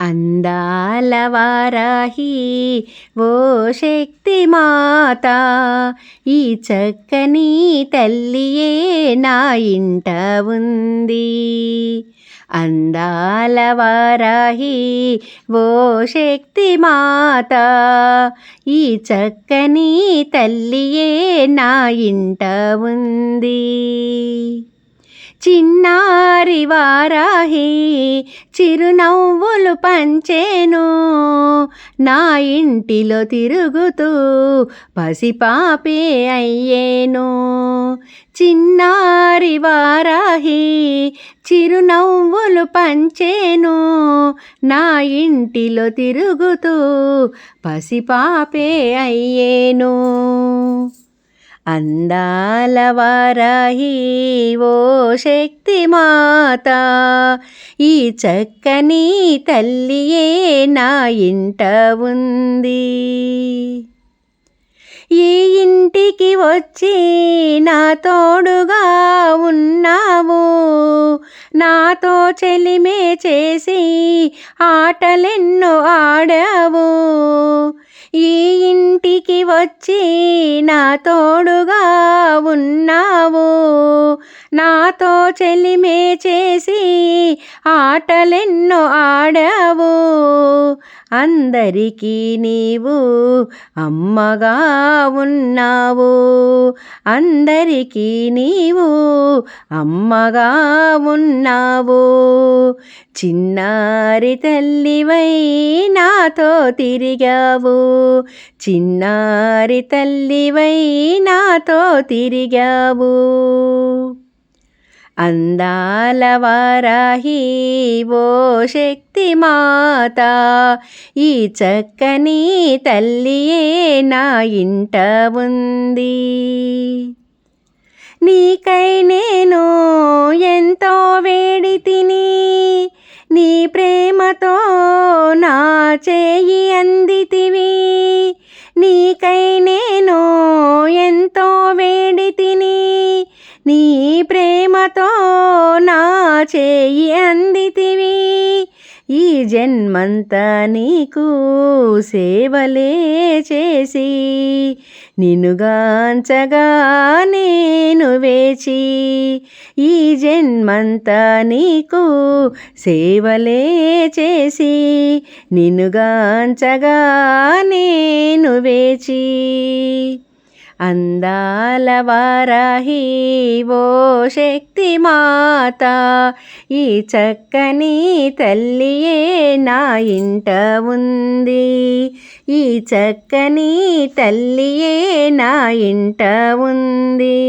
అందాల వారాహి ఓ శక్తి మాత ఈ చక్కని తల్లియే నా ఇంట ఉంది. అందాల వారాహి ఓ శక్తి మాత ఈ చక్కని తల్లియే నా ఇంట ఉంది. చిన్నారి వారాహి చిరునవ్వులు పంచేను. నా ఇంటిలో తిరుగుతూ పసిపాపే అయ్యేను. చిన్నారి వారాహి చిరునవ్వులు పంచేను. నా ఇంటిలో తిరుగుతూ పసిపాపే అయ్యేను. అందాల వారాహి ఓ శక్తి మాత ఈ చక్కని తల్లియే నా ఇంట ఉంది. ఈ ఇంటికి వచ్చి నా తోడుగా ఉన్నావు. నాతో చెలిమే చేసి ఆటలెన్నో ఆడావు. ఈ ఇంటికి వచ్చి నా తోడుగా ఉన్నావు. నాతో చెలిమే చేసి ఆటలెన్నో ఆడావు. అందరికీ నీవు అమ్మగా ఉన్నావు. అందరికీ నీవు అమ్మగా ఉన్నావు. చిన్నారి తల్లివై నాతో తిరిగావు. చిన్నారి తల్లివై నాతో తిరిగావు. అందాల వారాహి ఓ శక్తి మాత ఈ చక్కని తల్లియే నా ఇంట ఉంది. నీకై నేను ఎంతో వేడి తిని నీ ప్రేమతో నా చేయి అందితివి. నీకై నేను ఎంతో వేడి తిని నీ ప్రేమతో నా చేయి అందితివి. ఈ జన్మంతా నీకు సేవలే చేసి నినుగాంచగా నేను వేచి ఈ జన్మంతా నీకు సేవలే చేసి నినుగాంచగా నేను వేచి. అందాల వారాహి ఓ శక్తి మాత ఈ చక్కని తల్లియే నా ఇంట ఉంది. ఈ చక్కని తల్లియే నా ఇంట ఉంది.